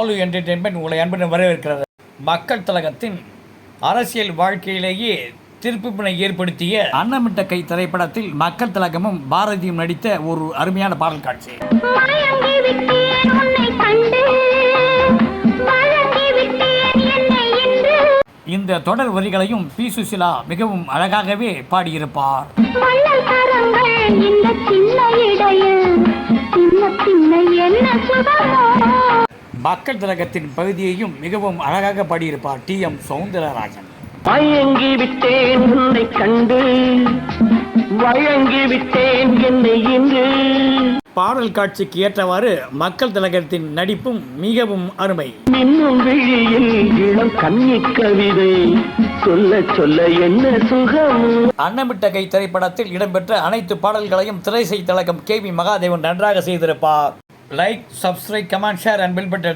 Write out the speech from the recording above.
Balu entertainment உங்களை அன்புடன் வரவேற்கிறது. மக்கள் திலகத்தின் அரசியல் வாழ்க்கையிலேயே திருப்புமுனை ஏற்படுத்திய அன்னமிட்ட கை திரைப்படத்தில் மக்கள் திலகமும் பாரதியும் நடித்த ஒரு அருமையான பாடல் காட்சி. இந்த தொடர் வரிகளையும் பி சுசிலா மிகவும் அழகாகவே பாடியிருப்பார். சின்ன சின்ன என்ன சுகமோ மக்கள் திலகத்தின் பகுதியையும் மிகவும் அழகாக பாடியிருப்பார் டி எம் சௌந்தரராஜன் மயங்கி விட்டேன் உன்னை கண்டு வழங்கி விட்டேன் என்னை இன்று. பாடல் காட்சிக்கு ஏற்றவாறு மக்கள் திலகத்தின் நடிப்பும் மிகவும் அருமை. மின்னும் விழியில் இளம் கன்னி கவிதை சொல்ல சொல்ல என்ன சுகம்? அன்னமிட்ட கை திரைப்படத்தில் இடம்பெற்ற அனைத்து பாடல்களையும் திரைசை திலகம் கே வி மகாதேவன் நன்றாக செய்திருப்பார். Like subscribe comment share and bell button